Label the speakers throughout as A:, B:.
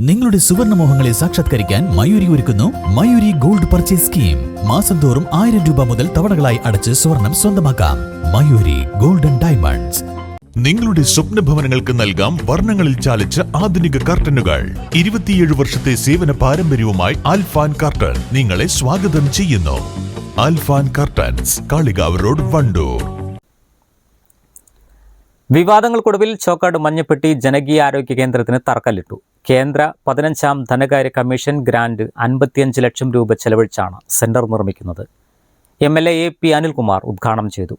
A: നിങ്ങളുടെ സുവർണ മോഹങ്ങളെ സാക്ഷാത്കരിക്കാൻ മയൂരി ഒരുക്കുന്നു മയൂരി ഗോൾഡ് പർച്ചേസ് സ്കീം. മാസം തോറും ആയിരം രൂപ മുതൽ തവണകളായി അടച്ച് സ്വർണം സ്വന്തമാക്കാം. Mayuri golden diamonds.
B: നിങ്ങളുടെ സ്വപ്ന ഭവനങ്ങൾക്ക് നൽകാം വർണങ്ങളിൽ ചാലിച്ച ആധുനിക കർട്ടനുകൾ. ഇരുപത്തിയേഴ് വർഷത്തെ സേവന പാരമ്പര്യവുമായി അൽഫാൻ കർട്ടൻ നിങ്ങളെ സ്വാഗതം ചെയ്യുന്നു. Alfan curtains Kalikavu road Wandoor.
C: വിവാദങ്ങൾക്കൊടുവിൽ Chokkad Manjappetti ജനകീയ ആരോഗ്യ കേന്ദ്രത്തിന് തറക്കല്ലിട്ടു. കേന്ദ്ര പതിനഞ്ചാം ധനകാര്യ കമ്മീഷൻ ഗ്രാന്റ് അൻപത്തിയഞ്ച് ലക്ഷം രൂപ ചെലവഴിച്ചാണ് സെന്റർ നിർമ്മിക്കുന്നത്. M L A A P Anilkumar ഉദ്ഘാടനം ചെയ്തു.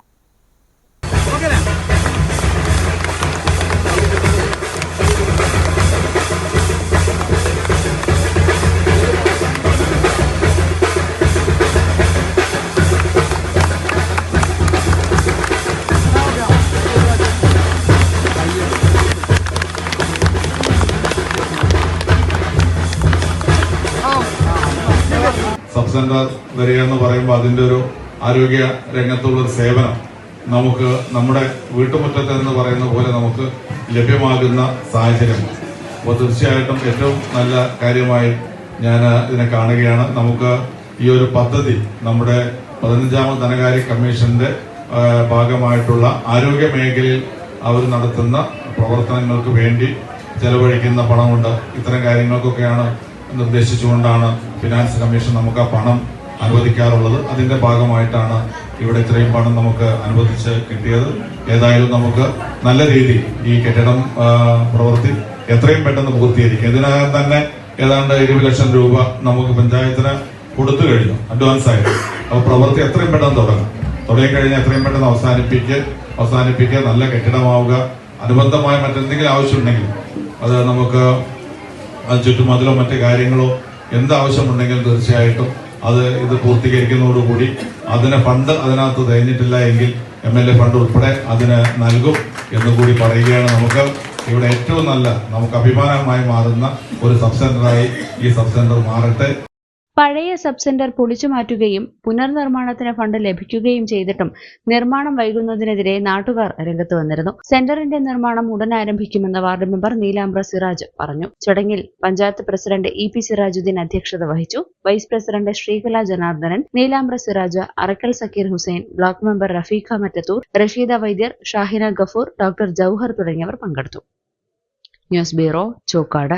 D: സബ് സെന്റർ വരിക എന്ന് പറയുമ്പോൾ അതിന്റെ ഒരു ആരോഗ്യ രംഗത്തുള്ള ഒരു സേവനം നമുക്ക് നമ്മുടെ വീട്ടുമുറ്റത്ത് എന്ന് പറയുന്ന പോലെ നമുക്ക് ലഭ്യമാകുന്ന സാഹചര്യം. അപ്പോൾ തീർച്ചയായിട്ടും ഏറ്റവും നല്ല കാര്യമായി ഞാൻ ഇതിനെ കാണുകയാണ്. നമുക്ക് ഈ ഒരു പദ്ധതി നമ്മുടെ പതിനഞ്ചാമത് ധനകാര്യ കമ്മീഷന്റെ ഭാഗമായിട്ടുള്ള ആരോഗ്യ മേഖലയിൽ അവർ നടത്തുന്ന പ്രവർത്തനങ്ങൾക്ക് വേണ്ടി ചെലവഴിക്കുന്ന പണമുണ്ട്. ഇത്തരം കാര്യങ്ങൾക്കൊക്കെയാണ് നിർദ്ദേശിച്ചുകൊണ്ടാണ് ഫിനാൻസ് കമ്മീഷൻ നമുക്ക് ആ പണം അനുവദിക്കാറുള്ളത്. അതിന്റെ ഭാഗമായിട്ടാണ് ഇവിടെ ഇത്രയും പണം നമുക്ക് അനുവദിച്ച് കിട്ടിയത്. ഏതായാലും നമുക്ക് നല്ല രീതിയിൽ ഈ കെട്ടിടം പ്രവൃത്തി എത്രയും പെട്ടെന്ന് പൂർത്തീകരിക്കും. ഇതിനകം തന്നെ ഏതാണ്ട് ഇരുപത് ലക്ഷം രൂപ നമുക്ക് പഞ്ചായത്തിന് കൊടുത്തു കഴിഞ്ഞു അഡ്വാൻസ് ആയിട്ട്. അപ്പോൾ പ്രവൃത്തി എത്രയും പെട്ടെന്ന് തുടങ്ങും. തുടങ്ങി കഴിഞ്ഞാൽ എത്രയും പെട്ടെന്ന് അവസാനിപ്പിക്കുക അവസാനിപ്പിക്കുക നല്ല കെട്ടിടമാവുക. അനുബന്ധമായ മറ്റെന്തെങ്കിലും ആവശ്യമുണ്ടെങ്കിൽ അത് നമുക്ക് അത് ചുറ്റുമതിലോ മറ്റു കാര്യങ്ങളോ എന്താവശ്യമുണ്ടെങ്കിലും തീർച്ചയായിട്ടും അത് ഇത് പൂർത്തീകരിക്കുന്നതോടുകൂടി അതിന് ഫണ്ട് അതിനകത്ത് തേഞ്ഞിട്ടില്ല എങ്കിൽ എം എൽ എ ഫണ്ട് ഉൾപ്പെടെ അതിന് നൽകും എന്നുകൂടി പറയുകയാണ് നമുക്ക്. ഇവിടെ ഏറ്റവും നല്ല നമുക്ക് അഭിമാനമായി മാറുന്ന ഒരു സബ് സെന്ററായി ഈ സബ് സെന്റർ മാറട്ടെ.
E: പഴയ സബ് സെന്റർ പൊളിച്ചു മാറ്റുകയും പുനർനിർമ്മാണത്തിന് ഫണ്ട് ലഭിക്കുകയും ചെയ്തിട്ടും നിർമ്മാണം വൈകുന്നതിനെതിരെ നാട്ടുകാർ രംഗത്ത് വന്നിരുന്നു. സെന്ററിന്റെ നിർമ്മാണം ഉടൻ ആരംഭിക്കുമെന്ന് വാർഡ് മെമ്പർ നീലാംബ്ര സിറാജ് പറഞ്ഞു. ചടങ്ങിൽ panchayat president E P Sirajuddin അധ്യക്ഷത വഹിച്ചു. Vice president Sreekala Janardhanan Neelambra Siraj Arakkal Sakeer Hussain block member Rafeeqa Mattathur Rasheeda Vaidyar Shahina Gafoor doctor Jouhar തുടങ്ങിയവർ പങ്കെടുത്തു. News bureau Chokkad.